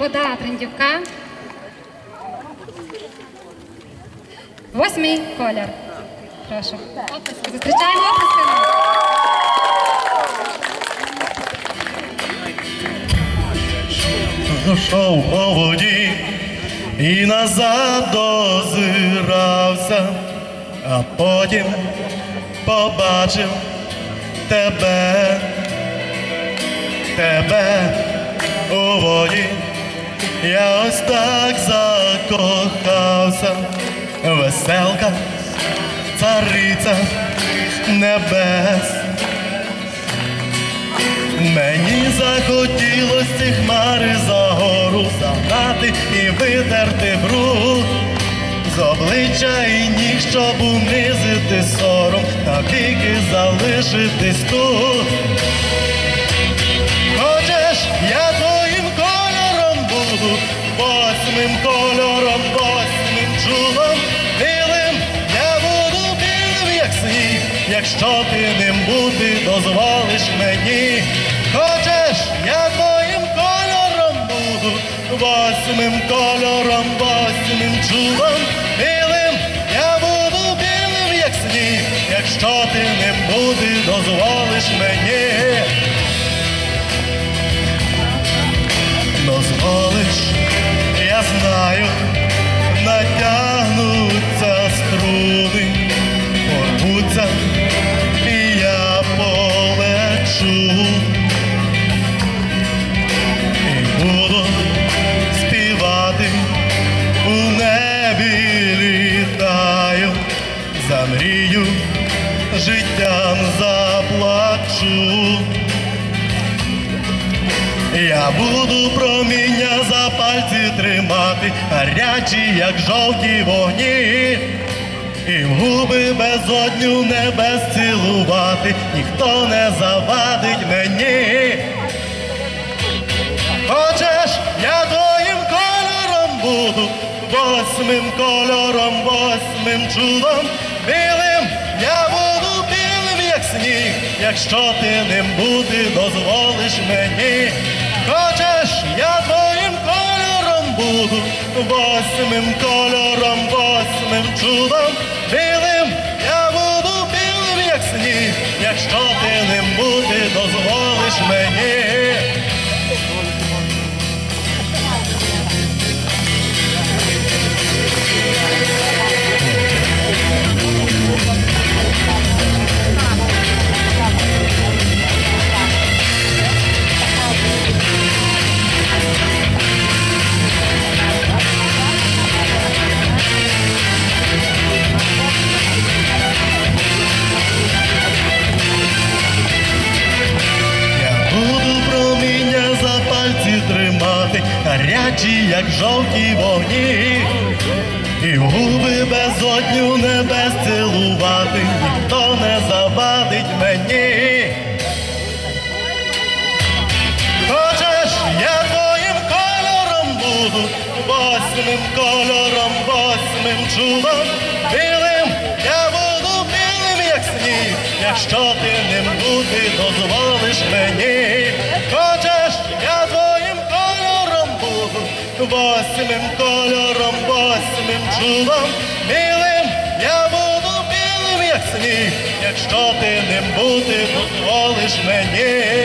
Вода Трендюка. Восьмий колір. Прошу. Оплески. Зустрічаємо оплесками. Йшов по воді і назад дозирався, а потім побачив тебе, тебе у воді. Я ось так закохався, веселка, цариця небес. Мені захотілось ці хмари за гору загнати і витерти бруд з обличчя і ніг, щоб унизити сором, навіки залишитись тут. Восьмим кольором, восьмим чудом, білим, я буду білим, як сніг, якщо ти ним бути дозволиш мені. Хочеш, я твоїм кольором буду, восьмим кольором, восьмим чудом, білим, я буду білим, як сніг, якщо ти ним бути дозволиш мені. Я буду проміння за пальці тримати, гарячі, як жовті вогні, і в губи безодню небес цілувати, ніхто не завадить мені. Хочеш, я твоїм кольором буду, восьмим кольором, восьмим чудом, білим, я буду білим, як сніг, якщо ти ним бути дозволиш мені. Хочеш, я твоїм кольором буду, восьмим кольором, восьмим чудом, білим, я буду білим, як гарячі, як жовті вогні, і в губи безодню небес цілувати, ніхто не завадить мені. Хочеш, я твоїм кольором буду, восьмим кольором, восьмим чудом, білим, я буду білим, як сніг, якщо ти ним бути дозволиш мені. Хочеш, восьмим кольором, восьмим чудом, білим, я буду білим, як сніг, якщо ти ним бути дозволиш мені.